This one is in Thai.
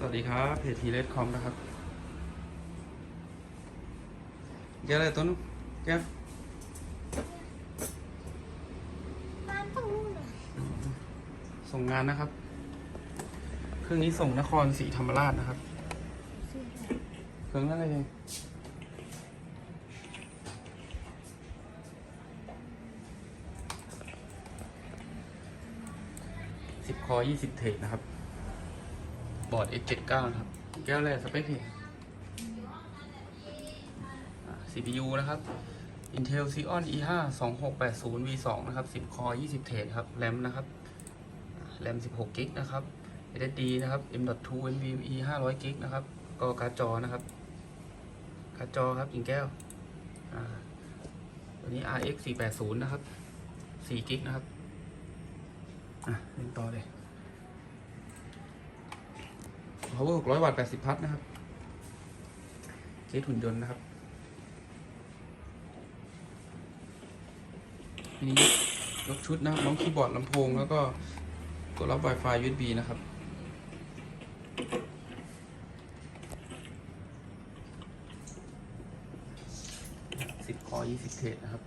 สวัสดีครับเพจทีเลสคอมนะครับแกอะไรต้นแก้วบ้าต้องนู่นส่งงานนะครับ เครื่องนี้ส่งนครศรีธรรมราชนะครับ เครื่องนั้นอะไรสิบคอยี่สิบเทรดนะครับ บอร์ด X79 นะครับ แก้วอะไรสเปคเนี่ย CPU นะครับ Intel Xeon E5 2680 V2 นะครับ 10 คอ 20 เทรดครับแรมนะครับแรม16 กิกนะครับ SSD นะครับ M.2 NVMe 500 กิกนะครับ ก็การ์ดจอนะครับ การ์ดจอครับกิ่งแก้วตัวนี้ RX 480 นะครับ 4 กิกนะครับ อะเล่นต่อเลย power 600 วัตต์ 80 พัทนะครับ เคสหุ่นยนต์นะครับอันนี้ยกชุดนะครับน้องคีย์บอร์ดลำโพง แล้วก็ตัวรับ Wi-Fi USB นะครับ10คอ20เทรดนะครับ